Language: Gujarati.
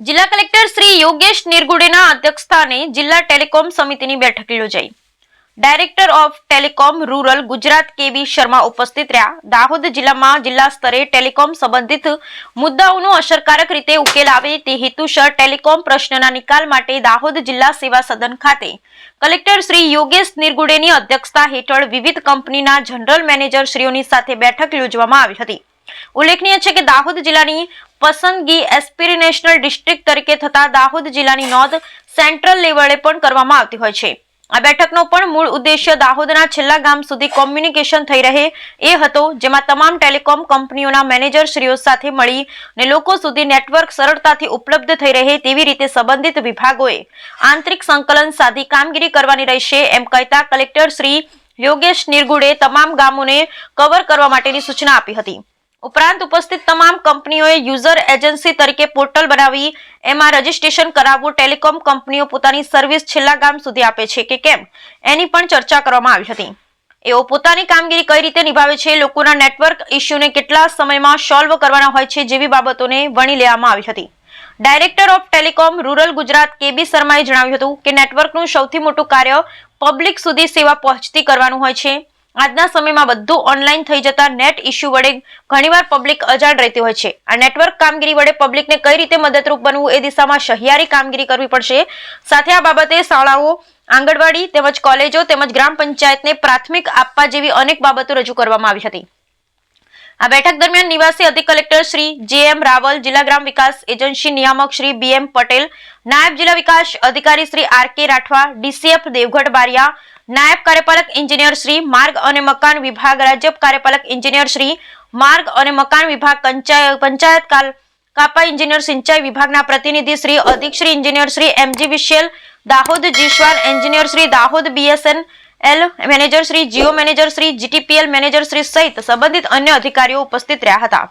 જિલ્લા કલેક્ટર શ્રી યોગેશ નિર્ગુડેના અધ્યક્ષસ્થાને જિલ્લા ટેલિકોમ સમિતિની બેઠક યોજાઈ. Director of telecom rural Gujarat KV Sharma ઉપસ્થિત રહ્યા. દાહોદ જિલ્લામાં જિલ્લા સ્તરે ટેલિકોમ સંબંધિત મુદ્દાઓનો અસરકારક રીતે ઉકેલ આવે તે હેતુસર ટેલિકોમ પ્રશ્નના નિકાલ માટે દાહોદ જિલ્લા સેવા સદન ખાતે કલેક્ટર શ્રી યોગેશ નિર્ગુડેની અધ્યક્ષતા હેઠળ વિવિધ કંપનીના જનરલ મેનેજર શ્રીઓની સાથે બેઠક યોજવામાં આવી હતી. ઉલ્લેખનીય છે કે દાહોદ જિલ્લાની પસંદગી એસ્પિરેશનલ ડિસ્ટ્રિક્ટ તરીકે થતા દાહોદ જિલ્લાની નોંધ સેન્ટ્રલ લેવલે પણ કરવામાં આવતી હોય છે. આ બેઠકનો પણ મૂળ ઉદ્દેશ્ય દાહોદના છેલ્લા ગામ સુધી કોમ્યુનિકેશન થઈ રહે એ હતો જેમાં તમામ ટેલિકોમ કંપનીઓના મેનેજરશ્રીઓ સાથે મળી ને લોકો સુધી નેટવર્ક સરળતાથી ઉપલબ્ધ થઈ રહે તેવી રીતે સંબંધિત વિભાગોએ આંતરિક સંકલન સાધી કામગીરી કરવાની રહેશે એમ કહેતા કલેક્ટર શ્રી યોગેશ નિર્ગુડે તમામ ગામોને કવર કરવા માટેની સૂચના આપી હતી. ઉપરાંત ઉપસ્થિત તમામ કંપનીઓએ યુઝર એજન્સી તરીકે પોર્ટલ બનાવી, એમાં રજીસ્ટ્રેશન કરાવવું, ટેલિકોમ કંપનીઓ પોતાની સર્વિસ છેલ્લા ગામ સુધી આપે છે કે કેમ, એની પણ ચર્ચા કરવામાં આવી હતી. એઓ પોતાની કામગીરી કઈ રીતે નિભાવે છે, લોકોના નેટવર્ક ઇસ્યુને કેટલા સમયમાં સોલ્વ કરવાના હોય છે જેવી બાબતોને વણી લેવામાં આવી હતી. Director of telecom rural Gujarat KB શર્માએ જણાવ્યું હતું કે નેટવર્કનું સૌથી મોટું કાર્ય પબ્લિક સુધી સેવા પહોંચતી કરવાનું હોય છે. આજના સમયમાં બધું ઓનલાઈન થઈ જતા નેટ ઇસ્યુ વડે ઘણીવાર પબ્લિક અજાણ રહેતી હોય છે. આ નેટવર્ક કામગીરી વડે પબ્લિકને કઈ રીતે મદદરૂપ બનવું એ દિશામાં સહિયારી કામગીરી કરવી પડશે. સાથે આ બાબતે શાળાઓ, આંગણવાડી તેમજ કોલેજો તેમજ ગ્રામ પંચાયતને પ્રાથમિક આપવા જેવી અનેક બાબતો રજૂ કરવામાં આવી હતી. આ બેઠક દરમિયાન નિવાસી અધિક કલેક્ટર શ્રી જે એમ રાવલ, જિલ્લા ગ્રામ વિકાસ એજન્સી નિયામક શ્રી બી એમ પટેલ, નાયબ જિલ્લા વિકાસ અધિકારી Shri R K Rathwa DCF Devgadh Bariya નાયબ કાર્યપાલક એન્જિનિયર શ્રી માર્ગ અને મકાન વિભાગ રાજ્ય કાર્યપાલક એન્જિનિયર શ્રી માર્ગ અને મકાન વિભાગ પંચાયત કાલ, કાપા એન્જિનિયર સિંચાઈ વિભાગના પ્રતિનિધિ શ્રી અધિક Shri engineer Shri MG VCL, Dahod જીશવાન engineer Shri Dahod BSN L manager Shri, Jio manager Shri, GTPL manager Shri સહિત સંબંધિત અન્ય અધિકારીઓ ઉપસ્થિત રહ્યા હતા.